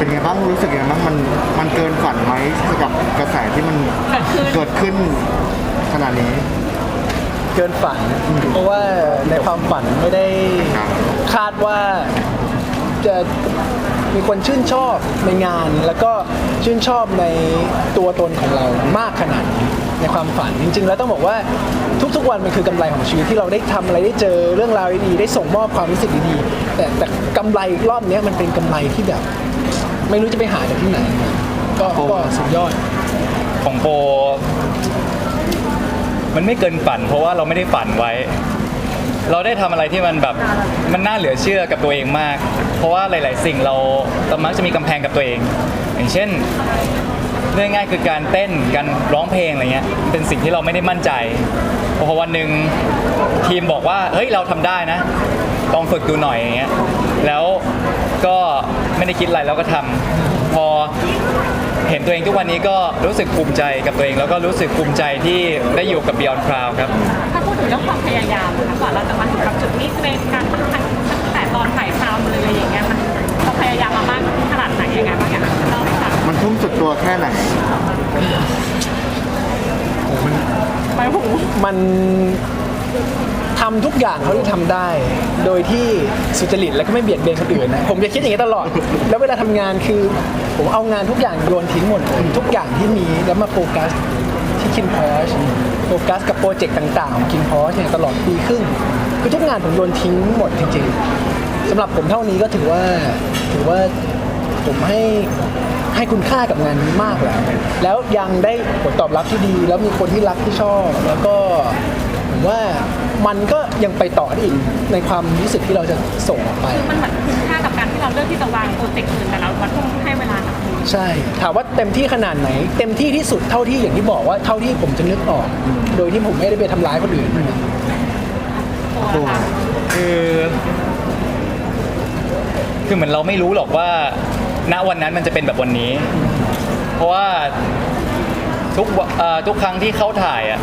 เป็นไงบ้างรู้สึกยังไงบ้างมันมันเกินฝันไหมกับกระแสที่มันเกิดขึ้นเกิดขึ้นขนาดนี้ เกินฝัน เพราะว่าในความฝันไม่ได้ครับคาดว่าจะมีคนชื่นชอบในงานแล้วก็ชื่นชอบในตัวตนของเรามากขนาดนี้ในความฝันจริง ๆ แล้วต้องบอกว่าทุกๆวันมันคือกำไรของชีวิตที่เราได้ทำอะไรได้เจอเรื่องราวดีๆได้ส่งมอบความรู้สึกดีๆแต่แต่กำไรรอบเนี้ยมันเป็นกำไรที่แบบ ไม่รู้จะไปหาจากที่ไหน ก็ก็สุดยอด ของโป มันไม่เกินฝัน เพราะว่าเราไม่ได้ฝันไว้ เราได้ทำอะไรที่มันแบบมันน่าเหลือเชื่อกับตัวเองมาก เพราะว่าหลาย ๆ สิ่งเราเรามักจะมีกำแพงกับตัวเอง อย่างเช่นเรื่องง่ายคือการเต้นการร้องเพลงอะไรเงี้ยเป็นสิ่งที่เราไม่ได้มั่นใจพอวันหนึ่งทีมบอกว่าเฮ้ยเราทำได้นะลองฝึกดูหน่อยอย่างเงี้ยแล้ว ก็ไม่ได้คิดอะไรแล้วก็ทำพอเห็นตัวเองทุกวันนี้ก็รู้สึกภูมิใจกับตัวเอง แล้วก็รู้สึกภูมิใจที่ได้อยู่กับ Beyond Cloud ครับ ถ้าพูดถึงเรื่องความพยายามนะคะกว่าเราจะมาถึงกับจุดนี้ในการตั้งแต่ตอนถ่ายทำเลยอย่างเงี้ยมันเราพยายามมามากขนาดไหนยังไงบ้างอย่างเล่าให้ฟังมันทุ่มสุดตัวแค่ไหน ไปหูมัน ทำทุกอย่างเท่าที่ทำได้ โดยที่สุจริตและก็ไม่เบียดเบียนคนอื่นนะผมจะคิดอย่างนี้ตลอด แล้วเวลาทำงานคือ ผมเอางานทุกอย่างโยนทิ้งหมดเลยทุกอย่างที่มีแล้วมาโฟกัสที่คินพอชโฟกัสกับโปรเจกต์ต่างๆของคินพอชเนี่ยตลอดปีครึ่งคือทุกงานผมโยนทิ้งหมดจริงๆสำหรับผมเท่านี้ก็ถือว่าถือว่าผมให้ให้คุณค่ากับงานนี้มากแล้ว แล้วยังได้ผลตอบรับที่ดี แล้วมีคนที่รักที่ชอบ แล้วก็ ผมว่ามันก็ยังไปต่อได้อีกในความรู้สึกที่เราจะส่งออกไป มันเหมือนคุ้มค่ากับการที่เราเลือกที่จะวางโปรเจกต์อื่นแต่เรามาทุ่มให้เวลากับมันใช่ ถามว่าเต็มที่ขนาดไหน เต็มที่ที่สุดเท่าที่อย่างที่บอกว่าเท่าที่ผมจะนึกออก โดยที่ผมไม่ได้ไปทำร้ายคนอื่นโอ้นะคะคือ คือเหมือนเราไม่รู้หรอกว่า ณวันนั้นมันจะเป็นแบบวันนี้ เพราะว่าทุกวะเอ่อทุกครั้งที่เข้าถ่ายอะ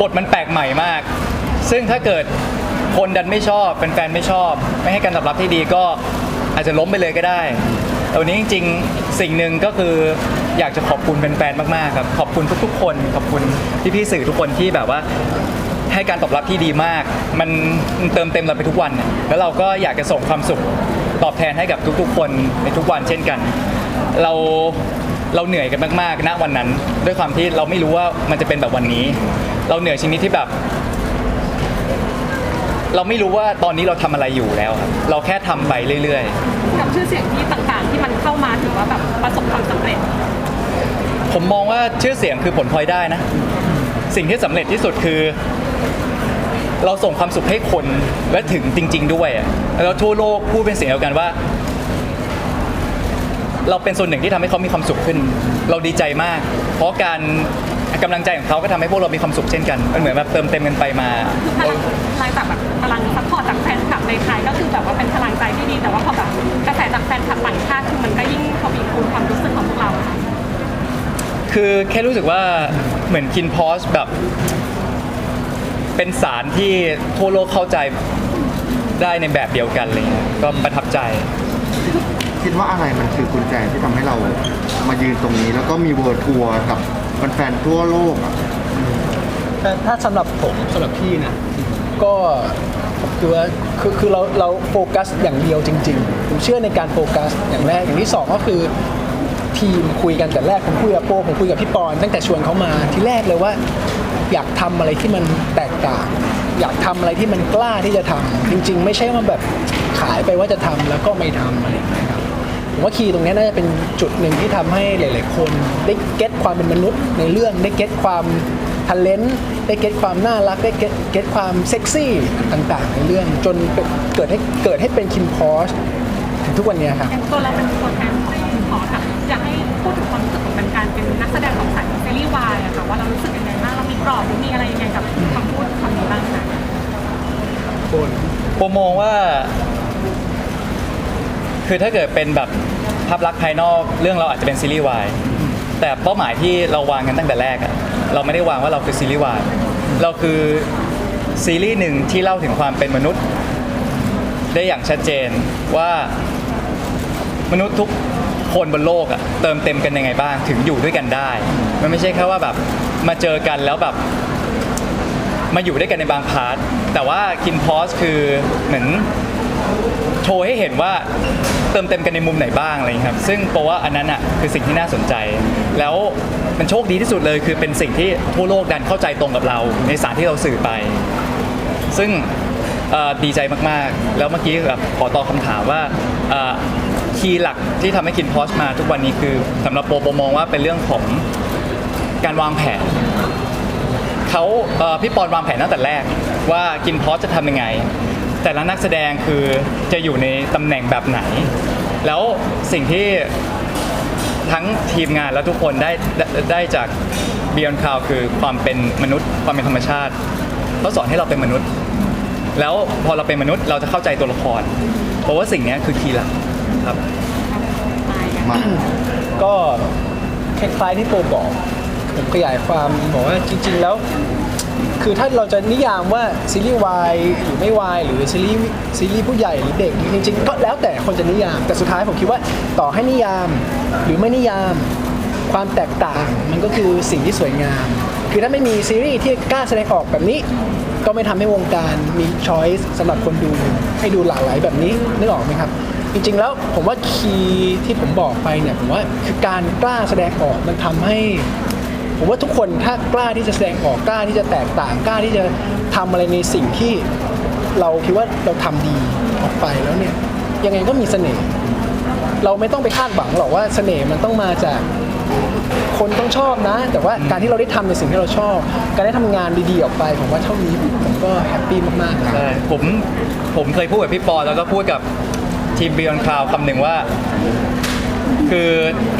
บทมันแปลกใหม่มาก ซึ่งถ้าเกิดคนดันไม่ชอบเป็นแฟนๆไม่ชอบ ไม่ให้การตอบรับที่ดีก็อาจจะล้มไปเลยก็ได้แต่วันนี้จริงๆ สิ่งหนึ่งก็คืออยากจะขอบคุณแฟนๆมากๆครับขอบคุณทุกๆ คน ขอบคุณพี่ๆสื่อทุกคนที่แบบว่าให้การตอบรับที่ดีมาก มันเติมเต็มเราไปทุกวัน แล้วเราก็อยากจะส่งความสุขตอบแทนให้กับทุกๆ คนในทุกวันเช่นกัน เรา เราเหนื่อยกันมากๆณวันนั้น ด้วยความที่เราไม่รู้ว่ามันจะเป็นแบบวันนี้ เราเหนื่อยชนิดที่แบบ เราไม่รู้ว่าตอนนี้เราทำอะไรอยู่แล้วครับเราแค่ทำไปเรื่อยกับชื่อเสียงที่ต่างๆ ที่มันเข้ามาถือว่าแบบประสบความสำเร็จๆผมมองว่าชื่อเสียงคือผลพลอยได้นะ สิ่งที่สำเร็จที่สุดคือ เราส่งความสุขให้คนและถึงจริง ๆ ด้วยอะแล้วทั่วโลกพูดเป็นเสียงเดียวกันว่า เราเป็นส่วนหนึ่งที่ทำให้เขามีความสุขขึ้น เราดีใจมาก เพราะการกำลังใจของเขาก็ทำให้พวกเรามีความสุขเช่นกันมันเหมือนแบบเติมเต็มกันไปมาคือพลังพลังจากแบบพลังซัพพอร์ตจากแฟนคลับในไทยก็คือแบบว่าเป็นพลังใจที่ดี แต่ว่าพอแบบกระแสจากแฟนคลับต่างชาติคือมันก็ยิ่งทวีคูณความรู้สึกของพวกเรา คือแค่รู้สึกว่าเหมือนคินพอสแบบ เป็นสารที่ทั่วโลกเข้าใจได้ในแบบเดียวกันเงี้ยก็ประทับใจ คิดว่าอะไรมันคือกุญแจที่ทำให้เรามายืนตรงนี้ แล้วก็มีเวิร์ทัวร์กับแฟนๆทั่วโลกอะถ้าถ้าสำหรับผมสำหรับพี่นะก็คือว่าคือคือเราเราโฟกัสอย่างเดียวจริงๆผมเชื่อในการโฟกัสอย่างแรกอย่างที่สองก็คือ ทีมคุยกันแต่แรกผมคุยกับโปผมคุยกับพี่ปอนตั้งแต่ชวนเขามาทีแรกเลยว่า อยากทำอะไรที่มันแตกต่าง อยากทำอะไรที่มันกล้าที่จะทำจริง ๆ ไม่ใช่ว่าแบบขายไปว่าจะทำแล้วก็ไม่ทำอะไรอย่างเงี้ยครับ ผมว่าคีย์ตรงเนี้ยน่าจะเป็นจุดหนึ่งที่ทำให้หลาย ๆ คนได้เก็ตความเป็นมนุษย์ในเรื่องได้เก็ตความทันเลนได้เก็ตความน่ารักได้เก็ตเก็ตความเซ็กซี่ต่าง ๆ ในเรื่องจนเป็นเกิดให้เกิดให้เป็นคิมพอชถึงทุกวันเนี้ยครับอย่างตัวเราเป็นตัวแทนของขอค่ะอยากให้พูดถึงความรู้สึกของเป็นการเป็นนักแสดงของสายซีรีส์วายอะค่ะว่าเรารู้สึกยังไงบ้างเรามีกรอบหรือมีอะไรยังไงกับคำพูดคำนี้บ้างคะผมมองว่า คือถ้าเกิดเป็นแบบภาพลักษณ์ภายนอกเรื่องเราอาจจะเป็นซีรีส์วายแต่เป้าหมายที่เราวางกันตั้งแต่แรกอะเราไม่ได้วางว่าเราคือซีรีส์วายเราคือซีรีส์หนึ่งที่เล่าถึงความเป็นมนุษย์ ได้อย่างชัดเจนว่ามนุษย์ทุกคนบนโลกอะเติมเต็มกันยังไงบ้างถึงอยู่ด้วยกันได้ มันไม่ใช่แค่ว่าแบบมาเจอกันแล้วแบบมาอยู่ด้วยกันในบางพาร์ทแต่ว่าคินพอสคือเหมือนโชว์ให้เห็นว่า เติมเต็มกันในมุมไหนบ้างอะไรอย่างนี้ครับซึ่งเพราะว่าอันนั้นอะคือสิ่งที่น่าสนใจ แล้วมันโชคดีที่สุดเลยคือเป็นสิ่งที่ทั่วโลกดันเข้าใจตรงกับเรา ในสารที่เราสื่อไป ซึ่งเอ่อดีใจมากๆ แล้วเมื่อกี้แบบขอตอบคำถามว่าคีย์หลักที่ทำให้คินพอสมาทุกวันนี้คือสำหรับโปโปมองว่าเป็นเรื่องของการวางแผน เขาเอ่อพี่ปอนวางแผนตั้งแต่แรกว่ากินพอสจะทำยังไง แต่ละนักแสดงคือจะอยู่ในตำแหน่งแบบไหน แล้วสิ่งที่ทั้งทีมงานและทุกคนได้ได้ได้จาก Beyond Cloud คือความเป็นมนุษย์ความเป็นธรรมชาติเขาสอนให้เราเป็นมนุษย์ แล้วพอเราเป็นมนุษย์เราจะเข้าใจตัวละคร เพราะว่าสิ่งเนี้ยคือคีย์หลักครับ มา ก็คล้ายๆที่โปบอกผมขยายความบอกว่าจริง ๆ แล้ว คือถ้าเราจะนิยามว่าซีรีส์วายหรือไม่วายหรือซีรีส์ซีรีส์ผู้ใหญ่หรือเด็กจริงๆก็แล้วแต่คนจะนิยาม แต่สุดท้ายผมคิดว่าต่อให้นิยามหรือไม่นิยามความแตกต่างมันก็คือสิ่งที่สวยงาม คือถ้าไม่มีซีรีส์ที่กล้าแสดงออกแบบนี้ ก็ไม่ทำให้วงการมีช้อยส์สำหรับคนดูให้ดูหลากหลายแบบนี้นึกออกไหมครับ จริงๆแล้วผมว่าคีย์ที่ผมบอกไปเนี่ยผมว่าคือการกล้าแสดงออกมันทำให้ ผมว่าทุกคนถ้ากล้าที่จะแสดงออกกล้าที่จะแตกต่างกล้าที่จะทำอะไรในสิ่งที่เราคิดว่าเราทำดีออกไปแล้วเนี่ยยังไงก็มีเสน่ห์เราไม่ต้องไปคาดหวังหรอกว่าเสน่ห์มันต้องมาจากคนต้องชอบนะ แต่ว่าการที่เราได้ทำในสิ่งที่เราชอบ การได้ทำงานดีๆออกไป ผมว่าเท่านี้ผมก็แฮปปี้มากๆครับใช่ผมผมเคยพูดกับพี่ปอแล้วก็พูดกับทีม Beyond Cloud คำหนึ่งว่า คือ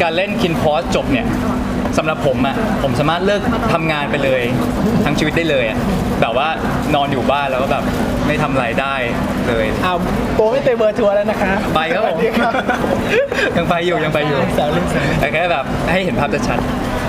การเล่นคินพอสจบเนี่ย สำหรับผมอะผมสามารถเลิกทำงานไปเลย ทั้งชีวิตได้เลยอะแบบว่านอนอยู่บ้านแล้วก็แบบไม่ทำอะไรได้เลยอ้าวโปรไม่ไปเบอร์ทัวร์แล้วนะคะไปครับผมสวัสดีครับยังไปอยู่ยังไปอยู่แซวเล่นแซวแต่แค่แบบให้เห็นภาพชัดๆไอ้